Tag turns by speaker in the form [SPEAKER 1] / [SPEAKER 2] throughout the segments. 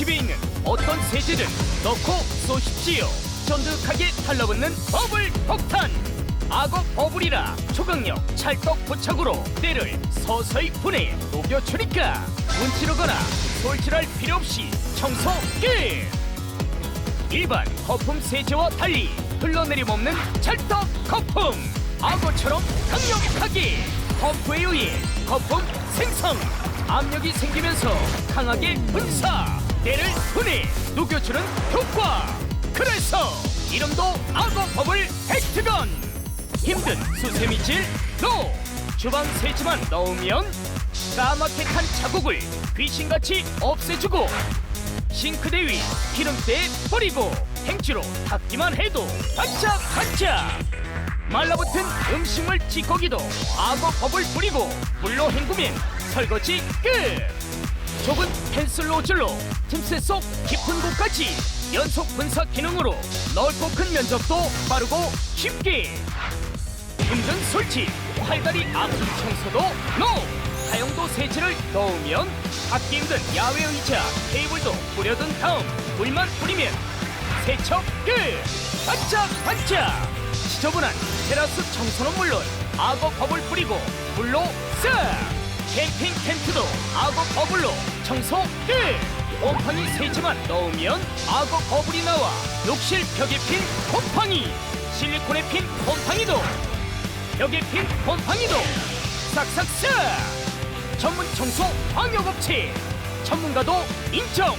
[SPEAKER 1] 집에 있는 어떤 세제를 넣고 쏘십시오. 쫀득하게 달라붙는 버블 폭탄. 악어 버블이라 초강력 찰떡 부착으로 때를 서서히 분해 녹여주니까 문지르거나 솔질할 필요 없이 청소 끝. 일반 거품 세제와 달리 흘러내림 없는 찰떡 거품 악어처럼 강력하게 펌프에 의해 거품 생성 압력이 생기면서 강하게 분사! 때를 분해 녹여주는 효과! 그래서 이름도 버블 헥트건 힘든 수세미질 노 주방 세제만 넣으면 까맣게 탄 자국을 귀신같이 없애주고 싱크대 위 기름때 뿌리고 행주로 닦기만 해도 반짝반짝 말라붙은 음식물 찌꺼기도 악어 법을 뿌리고 물로 헹구면 설거지 끝 좁은 펜슬 노즐로 틈새 속 깊은 곳까지 연속 분사 기능으로 넓고 큰 면적도 빠르고 쉽게 힘든 솔직, 활다리 앞뒤 청소도 노! 다용도 세제를 넣으면 받기 힘든 야외 의자, 테이블도 뿌려둔 다음 물만 뿌리면 세척 끝! 반짝반짝! 지저분한 테라스 청소는 물론 악어 버블 뿌리고 물로 싹! 캠핑 텐트도 악어 버블로 청소 끝! 곰팡이 세제만 넣으면 악어 버블이 나와 욕실 벽에 핀 곰팡이 실리콘에 핀 곰팡이도 벽에 핀 곰팡이도 싹싹싹 전문 청소 방역업체 전문가도 인정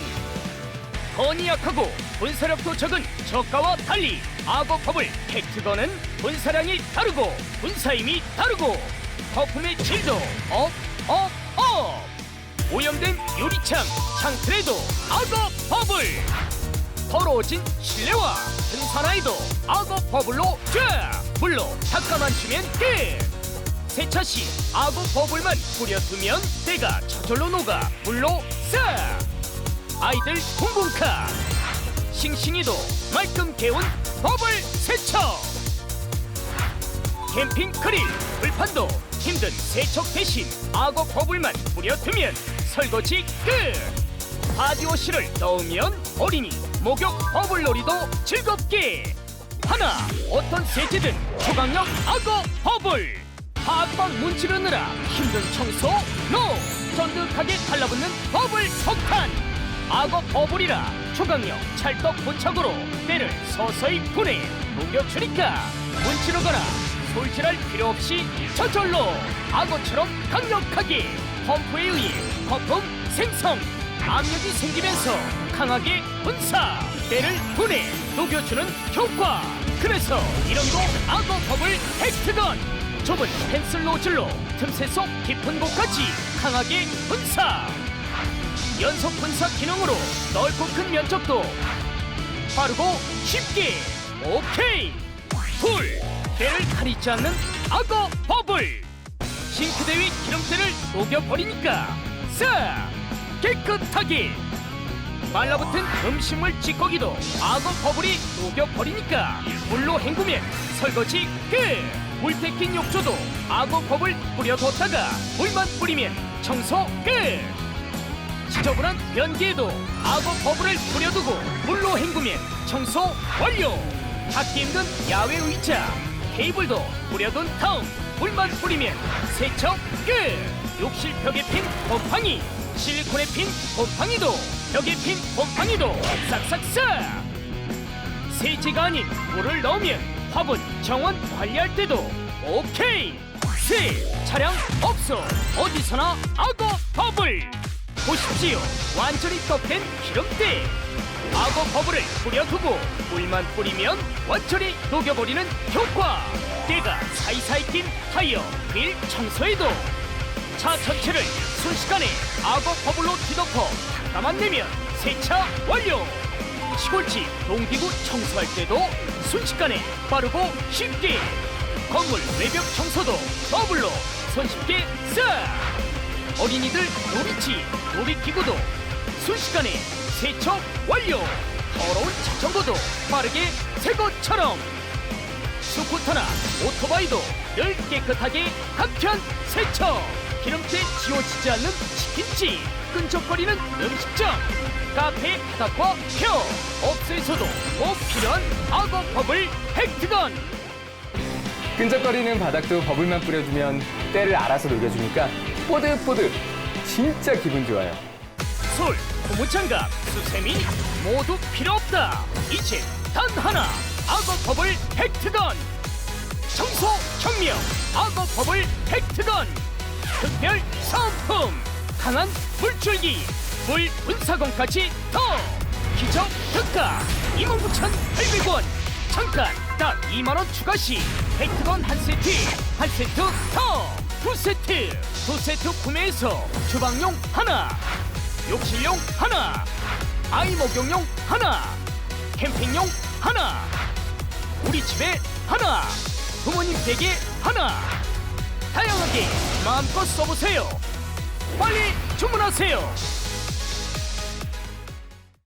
[SPEAKER 1] 건이 약하고 분사력도 적은 저가와 달리 악어 버블 팩트건은 분사량이 다르고 분사힘이 다르고 거품의 질도 업업 업. 오염된 유리창 창틀에도 악어 버블. 더러워진 실내와 등산화에도 악어 버블로 쫙 물로 닦아만 주면 끝 세차 시 악어 버블만 뿌려두면 때가 저절로 녹아 물로 싹. 아이들 붕붕카 싱싱이도 말끔 개운 버블 세척. 캠핑 그릴 불판도 힘든 세척 대신 악어 버블만 뿌려두면 설거지 끝. 바디워시를 넣으면 어린이 목욕 버블놀이도 즐겁게. 하나 어떤 세제든 초강력 악어 버블. 팍팍 문지르느라 힘든 청소 노 쫀득하게 달라붙는 버블 석탄. 악어 버블이라 초강력 찰떡 부착으로 때를 서서히 분해 녹여주니까 문지르거나 솔질할 필요 없이 저절로 악어처럼 강력하게 펌프에 의해 거품 생성. 압력이 생기면서 강하게 분사. 때를 분해 녹여주는 효과. 그래서 이름도 악어 버블 헥트건 좁은 펜슬 노즐로 틈새 속 깊은 곳까지 강하게 분사 연속 분사 기능으로 넓고 큰 면적도 빠르고 쉽게 오케이! 둘 때를 가리지 않는 악어 버블! 싱크대 위 기름때를 녹여버리니까 싹 깨끗하게! 말라붙은 음식물 찌꺼기도 악어 버블이 녹여버리니까 물로 헹구면 설거지 끝! 물때 낀 욕조도 악어 버블 뿌려뒀다가 물만 뿌리면 청소 끝 지저분한 변기에도 악어 버블을 뿌려두고 물로 헹구면 청소 완료. 닫기 힘든 야외 의자 테이블도 뿌려둔 다음 물만 뿌리면 세척 끝. 욕실 벽에 핀 곰팡이 실리콘에 핀 곰팡이도 벽에 핀 곰팡이도 싹싹싹. 세제가 아닌 물을 넣으면 화분 정원 관리할 때도 오케이. 새 차량 없어. 어디서나 악어 버블 보십시오. 완전히 덮인 기름때 악어 버블을 뿌려두고 물만 뿌리면 완전히 녹여버리는 효과. 때가 사이사이 낀 타이어 휠 청소에도. 차 전체를 순식간에 악어 버블로 뒤덮어 닦아만 내면 세차 완료. 시골집 농기구 청소할 때도 순식간에 빠르고 쉽게. 건물 외벽 청소도 더블로 손쉽게 싹 어린이들 놀이치 놀이기구도 순식간에 세척 완료! 더러운 자전거도 빠르게 새 것처럼! 스쿠터나 오토바이도 늘 깨끗하게 한편 세척! 기름때 지워지지 않는 치킨집 끈적거리는 음식점 카페 바닥과 표! 업소에서도 꼭 필요한 악어 버블 획득원!
[SPEAKER 2] 끈적거리는 바닥도 버블만 뿌려주면 때를 알아서 녹여주니까 뽀득뽀득 진짜 기분 좋아요.
[SPEAKER 1] 솔, 고무장갑, 수세미 모두 필요 없다. 이제 단 하나 악어 버블 획득원 청소 혁명 악어 버블 획득원 특별 상품 강한 물줄기 물 분사건까지 더. 기적 특가 29,800원. 잠깐 딱 2만원 추가 시. 획득원 한 세트 한 세트 더 두 세트. 두 세트 구매해서 주방용 하나 욕실용 하나 아이 목욕용 하나 캠핑용 하나 우리 집에 하나 부모님 댁에 하나. 다양하게 마음껏 써보세요. 빨리 주문하세요